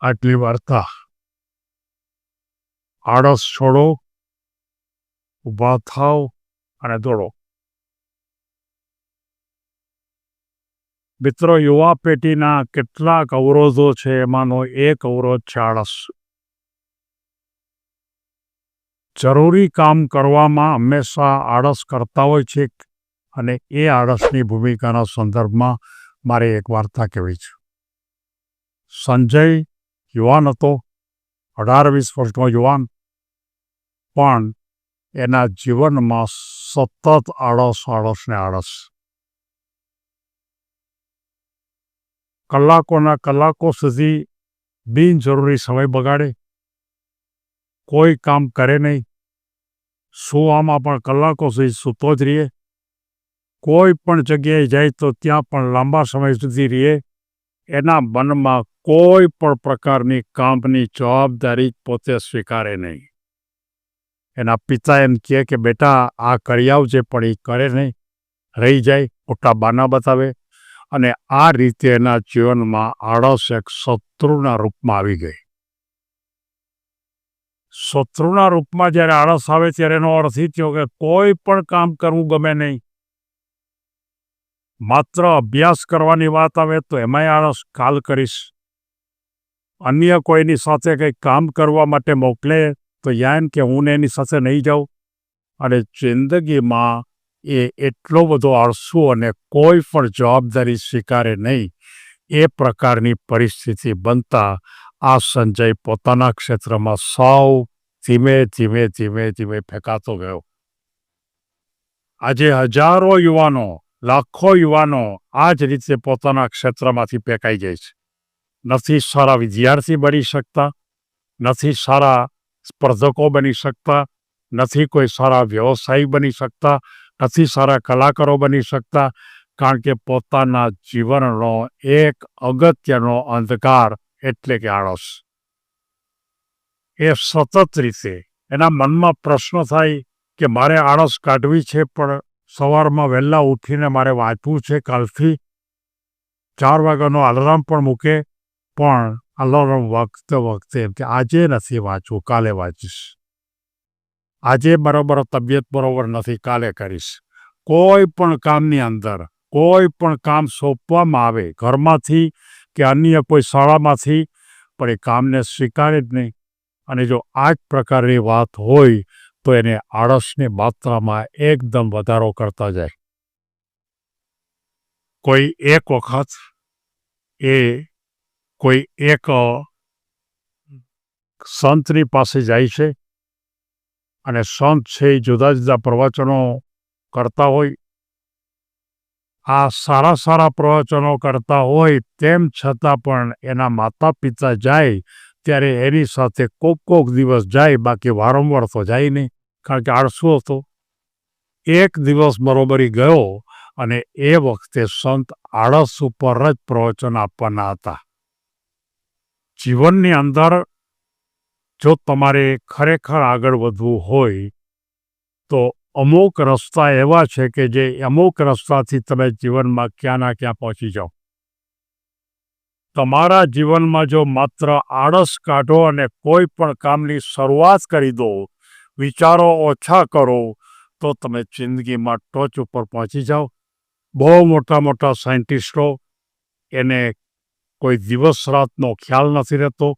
આટલી વાર્તા. આળસ છોડો, ઊભા થાવ અને દોડો. મિત્રો, યુવા પેઢીના કેટલાક અવરોધો છે, એમાંનો એક અવરોધ છે આળસ. જરૂરી કામ કરવામાં હંમેશા આળસ કરતા હોય છે અને એ આળસની ભૂમિકાના સંદર્ભમાં મારે એક વાર્તા કહેવી છે. સંજય યુવાન હતો, અઢાર વીસ વર્ષનો યુવાન, પણ એના જીવનમાં સતત આળસ આળસ ને આળસ. કલાકોના કલાકો સુધી બિનજરૂરી સમય બગાડે. કોઈ કામ કરે નહીં. સુવામાં પણ કલાકો સુધી સૂતો જ રહીએ. કોઈ પણ જગ્યાએ જાય તો ત્યાં પણ લાંબા સમય સુધી રહીએ. એના મનમાં કોઈ પણ પ્રકારની કામની જવાબદારી પોતે સ્વીકારે નહીં. એના પિતા એમ કહે કે, બેટા, આ કરી આવજે પણ એ કરે નહીં રહી જાય, મોટા બાના બતાવે. અને આ રીતે એના જીવનમાં આળસ એક શત્રુના રૂપમાં આવી ગઈ. શત્રુના રૂપમાં જ્યારે આળસ આવે ત્યારે એનો અર્થ એ થયો કે કોઈ પણ કામ કરવું ગમે નહીં. માત્ર અભ્યાસ કરવાની વાત આવે તો એમાંય આળસ કાલ કરીશ. અન્ય કોઈની સાથે કંઈક કામ કરવા માટે મોકલે તો યાન કે હું એની સાથે નહીં જાઉં. અને જિંદગીમાં એ એટલો બધો આળસુ અને કોઈ પણ જવાબદારી સ્વીકારે નહીં. એ પ્રકારની પરિસ્થિતિ બનતા આ સંજય પોતાના ક્ષેત્રમાં સૌ ધીમે ધીમે ધીમે ધીમે ફેંકાતો ગયો. આજે હજારો યુવાનો લાખો યુવાનો આ જ રીતે પોતાના ક્ષેત્રમાંથી ફેંકાઈ જાય છે. નથી સારા વિદ્યાર્થી બની શકતા, નથી સારા સ્પર્ધકો બની શકતા, નથી કોઈ સારા વ્યવસાયી બની શકતા, નથી સારા કલાકારો બની શકતા, કારણ કે પોતાના જીવનનો એક અગત્યનો અંધકાર એટલે કે આળસ. એ સતત રીતે એના મનમાં પ્રશ્ન થાય કે મારે આળસ કાઢવી છે પણ સવારમાં વહેલા ઉઠીને મારે વાંચવું છે. કાલથી ચાર વાગ્યાનો અલાર્મ પણ મૂકે, પણ અલાર્મ વખતે વખતે એમ કે આજે નથી વાંચવું, કાલે વાંચીશ. આજે બરાબર તબિયત બરાબર નથી, કાલે કરીશ. કોઈ પણ કામની અંદર, કોઈ પણ કામ સોંપવામાં આવે, ઘરમાંથી કે અન્ય કોઈ શાળામાંથી, પણ એ કામને સ્વીકારે જ નહીં. અને જો આ જ પ્રકારની વાત હોય તો એને આળસની માત્રામાં એકદમ વધારો કરતા જાય. કોઈ એક વખત એ કોઈ એક સંતની પાસે જાય છે અને સંત છે એ જુદા જુદા પ્રવચનો કરતા હોય, આ સારા સારા પ્રવચનો કરતા હોય તેમ છતાં પણ એના માતા પિતા જાય ત્યારે એની સાથે કોક કોક દિવસ જાય, બાકી વારંવાર તો જાય નહીં. કારણ કે આળસુ હતો. એક દિવસ બરોબરી ગયો અને એ વખતે સંત આળસ ઉપર જ પ્રવચન આપવાના હતા. જીવનની અંદર જો તમારે ખરેખર આગળ વધવું હોય, તો અમુક રસ્તા એવા છે કે જે અમુક રસ્તાથી તમે જીવનમાં ક્યાંના ક્યાં પહોંચી જાઓ. તમારા જીવનમાં જો માત્ર આળસ કાઢો અને કોઈ પણ કામની શરૂઆત કરી દો વિચારો ઓછા કરો, તો તમે જિંદગીમાં ટોચ ઉપર પહોંચી જાઓ. બહુ મોટા મોટા સાયન્ટિસ્ટો એને કોઈ દિવસ રાતનો ખ્યાલ નથી રહેતો.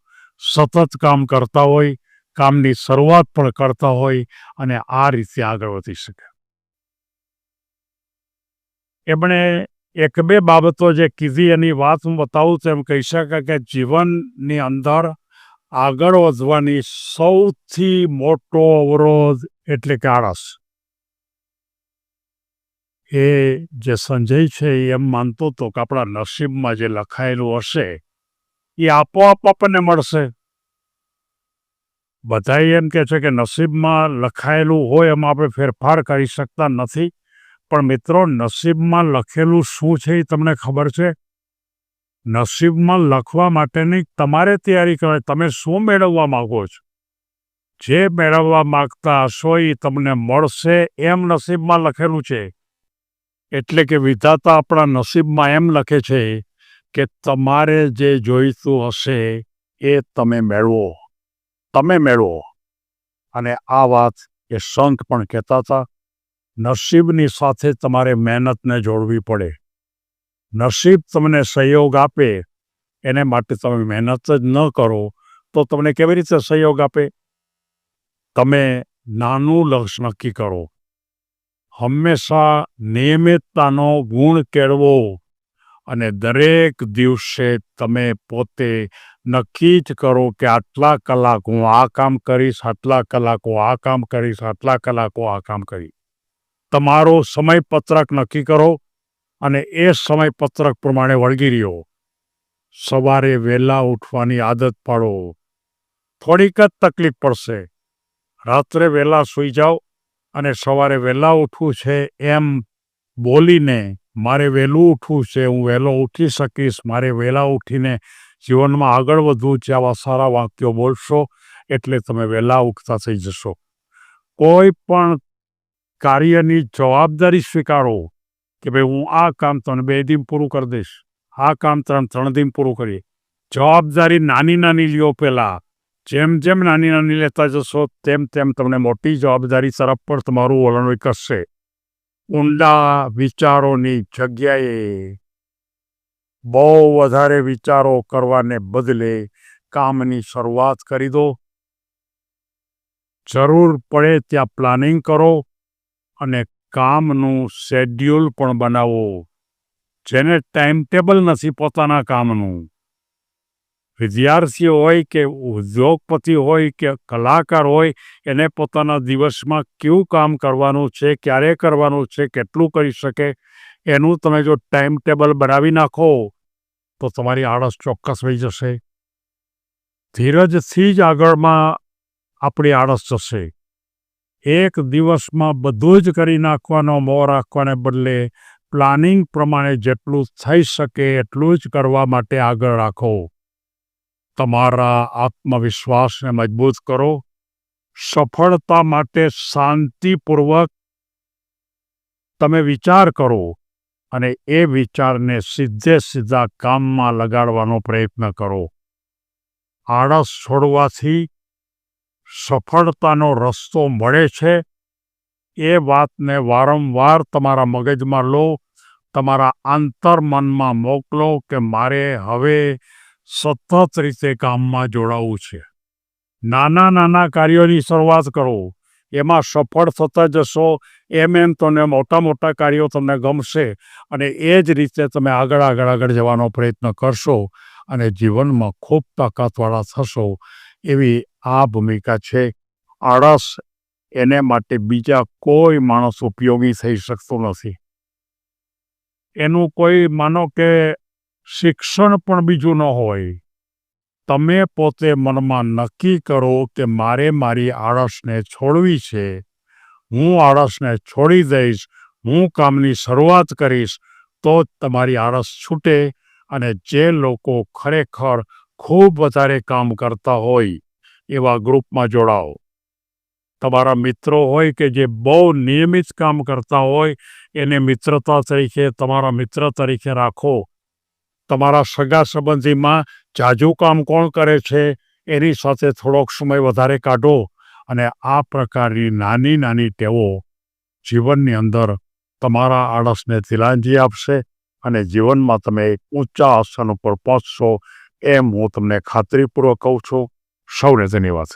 સતત કામ કરતા હોય, કામની શરૂઆત પણ કરતા હોય અને આ રીતે આગળ વધી શકે. એમણે એક બે બાબતો જે કીધી એની વાત હું બતાવું તો એમ કહી શકાય કે જીવનની અંદર આગળ વધવાની સૌથી મોટો અવરોધ એટલે કે આળસ. એ જે સંજય છે એ એમ માનતો હતો કે આપણા નસીબમાં જે લખાયેલું હશે એ આપોઆપ આપણને મળશે. બધા એમ કહે છે કે નસીબમાં લખાયેલું હોય એમાં આપણે ફેરફાર કરી શકતા નથી. પણ મિત્રો નસીબમાં લખેલું શું છે એ તમને ખબર છે? નસીબમાં લખવા માટેની તમારે તૈયારી કરવાની. તમે શું મેળવવા માગો છો? જે મેળવવા માગતા હશો એ તમને મળશે એમ નસીબમાં લખેલું છે. એટલે કે વિધાતા આપણા નસીબમાં એમ લખે છે કે તમારે જે જોઈતું હશે એ તમે મેળવો. તમે મેળવો. અને આ વાત એ સંત પણ કહેતા હતા. નસીબની સાથે તમારે મહેનતને જોડવી પડે. નસીબ તમને સહયોગ આપે, એને માટે તમે મહેનત જ ન કરો, તો તમને કેવી રીતે સહયોગ આપે? તમે નાનું લક્ષ્ય નક્કી કરો. હંમેશા નિયમિતતાનો ગુણ કેળવો અને દરેક દિવસે તમે પોતે નક્કી જ કરો કે આટલા કલાક હું આ કામ કરીશ, આટલા કલાક હું આ કામ કરીશ, આટલા કલાકો આ કામ કરીશ. તમારો સમયપત્રક નક્કી કરો. અને એ સમયપત્રક પ્રમાણે વળગી રહ્યો. સવારે વહેલા ઉઠવાની આદત પાડો. થોડીક જ તકલીફ પડશે. રાત્રે વહેલા સૂઈ જાઓ અને સવારે વહેલા ઉઠવું છે એમ બોલીને, મારે વહેલું ઉઠવું છે, હું વહેલો ઉઠી શકીશ. મારે વહેલા ઉઠીને જીવનમાં આગળ વધવું છે. આવા સારા વાક્યો બોલશો એટલે તમે વહેલા ઉઠતા થઈ જશો. કોઈ પણ કાર્યની જવાબદારી સ્વીકારો. કે ભાઈ હું આ કામ તને બે દિન પૂરું કરી દઈશ. આ કામ ત્રણ ત્રણ દિન પૂરું કરીએ. જવાબદારી નાની નાની લ્યો પહેલાં જેમ જેમ નાની નાની લેતા જશો તેમ તેમ તમને મોટી જવાબદારી તરફ પણ તમારું વલણ વિકસશે. ઊંડા વિચારોની જગ્યાએ બહુ વધારે વિચારો કરવાને બદલે કામની શરૂઆત કરી દો. જરૂર પડે ત્યાં પ્લાનિંગ કરો અને કામનું શેડ્યુલ પણ બનાવો. જેને ટાઈમ ટેબલ નથી પોતાના કામનું. વિદ્યાર્થી હોય કે ઉદ્યોગપતિ હોય કે કલાકાર હોય, એને પોતાના દિવસમાં કેવું કામ કરવાનું છે, ક્યારે કરવાનું છે, કેટલું કરી શકે, એનું તમે જો ટાઈમ ટેબલ બનાવી નાખો, તો તમારી આળસ ચોક્કસ થઈ જશે. ધીરજથી જ આગળમાં આપણી આળસ જશે. એક દિવસમાં બધું જ કરી નાખવાનો મો રાખવાને બદલે પ્લાનિંગ પ્રમાણે જેટલું થઈ શકે એટલું જ કરવા માટે આગળ રાખો. તમારા આત્મવિશ્વાસને મજબૂત કરો. સફળતા માટે શાંતિપૂર્વક તમે વિચાર કરો અને એ વિચારને સીધે સીધા કામમાં લગાડવાનો પ્રયત્ન કરો. આળસ છોડવાથી સફળતાનો રસ્તો મળે છે, એ વાતને વારંવાર તમારા મગજમાં લો, તમારા આંતરમનમાં મોકલો કે મારે હવે સતત રીતે કામમાં જોડાવું છે. નાના નાના કાર્યોની શરૂઆત કરો, એમાં સફળ થતા જશો, એમ એમ તમને મોટા મોટા કાર્યો તમને ગમશે અને એ જ રીતે તમે આગળ આગળ આગળ જવાનો પ્રયત્ન કરશો અને જીવનમાં ખૂબ તાકાતવાળા થશો. એવી આ ભૂમિકા છે. આળસ એને માટે બીજા કોઈ માણસ ઉપયોગી થઈ શકતો નથી. એનું કોઈ માનો કે શિક્ષણ પણ બીજું ન હોય. તમે પોતે મનમાં નક્કી કરો કે મારે મારી આળસને છોડવી છે. હું આળસને છોડી દઈશ, હું કામની શરૂઆત કરીશ, તો તમારી આળસ છૂટે અને જે લોકો ખરેખર ખૂબ વધારે કામ કરતા હોય એવા ગ્રુપમાં જોડાઓ. તમારા મિત્રો હોય કે જે બહુ નિયમિત કામ કરતા હોય, એને મિત્રતા તરીકે, તમારા મિત્ર તરીકે રાખો. તમારા સગા સંબંધીમાં જાજુ કામ કોણ કરે છે, એની સાથે થોડોક સમય વધારે કાઢો અને આ પ્રકારની નાની નાની ટેવો જીવનની અંદર તમારા આળસને તિલાંજી આપશે અને જીવનમાં તમે ઊંચા આસન ઉપર પહોંચશો એમ હું તમને ખાતરીપૂર્વક કહું છું સૌને ધન્યવાદ.